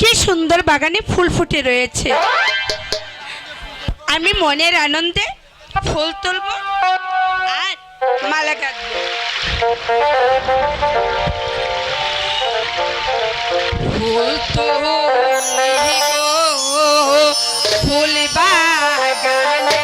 কি সুন্দর বাগানে ফুল ফুটে রয়েছে। আমি মনের আনন্দে ফুল তুলব আর মালা গাছ ফুল তো ফুল বাগানে।